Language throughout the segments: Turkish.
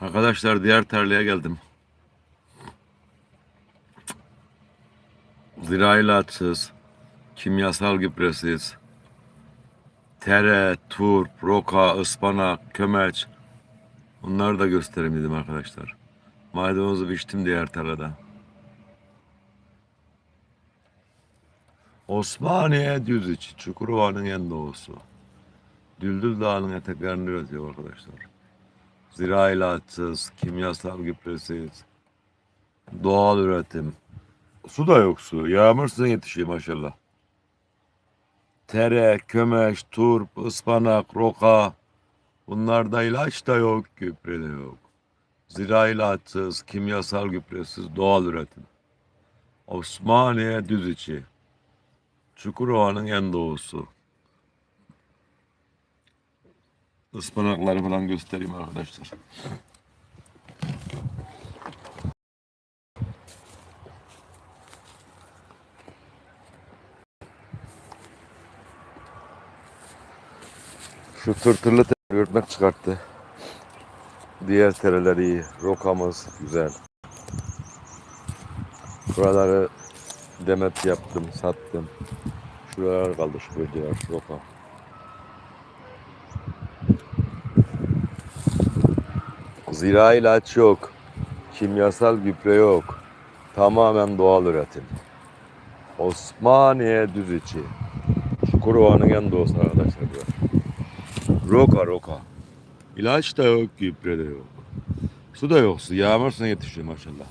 Arkadaşlar diğer tarlaya geldim. Zirai ilaçsız, kimyasal gübresiz, tere, turp, roka, ıspanak, kömeç. Bunları da göstereyim dedim arkadaşlar. Maydanozu biçtim diğer tarlada. Osmaniye düz içi, Çukurova'nın en doğusu. Düldül Dağı'nın eteklerini üretiyor arkadaşlar. Zira ilaçsız, kimyasal gübresiz, doğal üretim. Su da yok su. Yağmursuz yetişiyor maşallah. Tere, kömeş, turp, ıspanak, roka. Bunlarda ilaç da yok, gübre de yok. Zira ilaçsız, kimyasal gübresiz, doğal üretim. Osmaniye düz içi. Çukurova'nın en doğusu. Ispanakları falan göstereyim arkadaşlar. Şu tırtırlı tere örtmek çıkarttı. Diğer tereler iyi. Rokamız güzel. Buraları demet yaptım, sattım. Şuralar kaldı şu bölgeler, roka. Zira ilaç yok. Kimyasal gübre yok. Tamamen doğal üretim. Osmaniye düz içi. Çukurova'nın en doğusu arkadaşlar. Roka roka. İlaç da yok, gübre de yok. Su da yok, su yağmursa yetişiyor maşallah.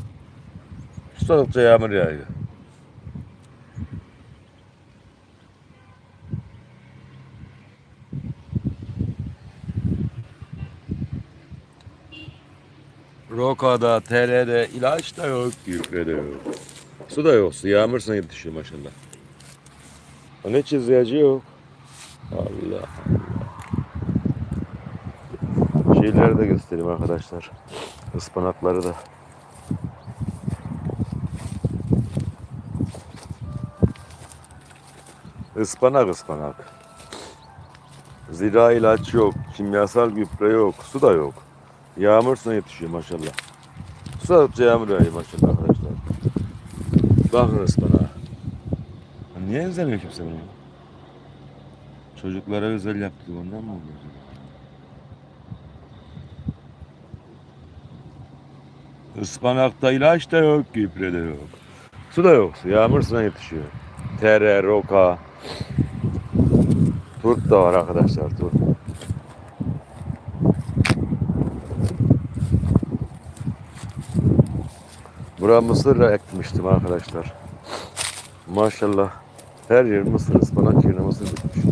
Susadıkça yağmur yağıyor. Roka'da, TL'de ilaç da yok, gübre de yok. Su da yok, su yağmursa yetişiyor maşallah. Ne çizgeci yok. Allah Allah. Şeyleri de göstereyim arkadaşlar. Ispanakları da. Ispanak ıspanak. Zira ilaç yok, kimyasal gübre yok, su da yok. Yağmur sonra yetişiyor maşallah. Sadece yağmur yağıyor maşallah arkadaşlar. Bakın ıspanağa. Niye izlemiyor kimse bunu? Çocuklara özel yaptık ondan mı oluyor? Ispanakta ilaç da yok, gübre de yok. Su da yok, yağmur sonra yetişiyor. Tere, roka, turp da var arkadaşlar, turp. Buraya mısır da ekmiştim arkadaşlar. Maşallah her yer mısır, ıspanak yerine mısır bitmiş.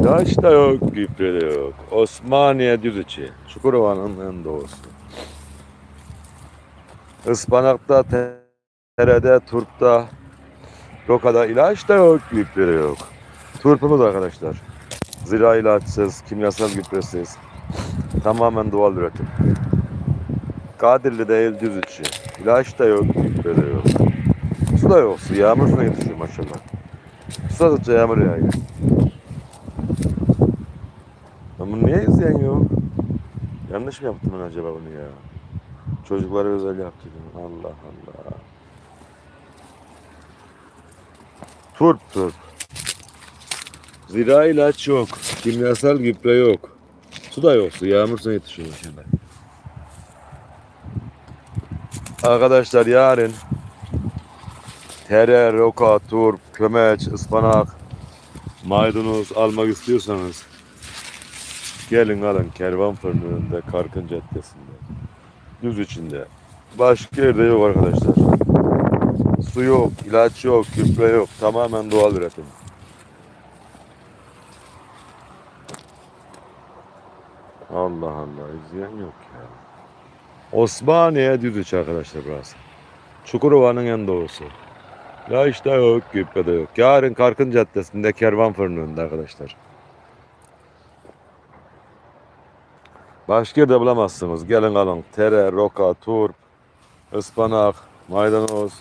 İlaç da yok, gübre de yok. Osmaniye düz. Çukurova'nın en doğusu. Ispanakta, terede, turpta, rokada ilaç da yok, gübre de yok. Turpumuz arkadaşlar. Zira ilaçsız, kimyasal gübresiz. Tamamen doğal üretim. Kadirli değil düz içi. İlaç da yok, gübre de yok. Su da yok, su yağmur suya yetişiyor maşallah. Susadıkça yağmur yağıyor. Ben bunu niye izleyen yok? Yanlış mı yaptım ben acaba bunu ya? Çocuklara özel yaptıydım. Allah Allah. Turp turp. Zira ilaç yok. Kimyasal gübre yok. Su da yok. Su yağmursa yetişiyor şimdi. Arkadaşlar yarın tere, roka, turp, kömeç, ıspanak, maydanoz almak istiyorsanız gelin alın kervan fırınında Karkın Caddesi'nde. Düz içinde. Başka yerde yok arkadaşlar. Su yok, ilaç yok, gübre yok. Tamamen doğal üretim. Allah Allah izleyen yok ya. Osmaniye Düzüç arkadaşlar burası. Çukurova'nın en doğusu. Ya işte yok, gübre de yok. Yarın Karkın Caddesi'nde kervan fırınında arkadaşlar. Başka yerde bulamazsınız. Gelin alın. Tere, roka, turp, ıspanak, maydanoz.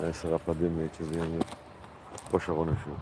Neyse kapatayım ya. içeriye. Boşa konuşuyor.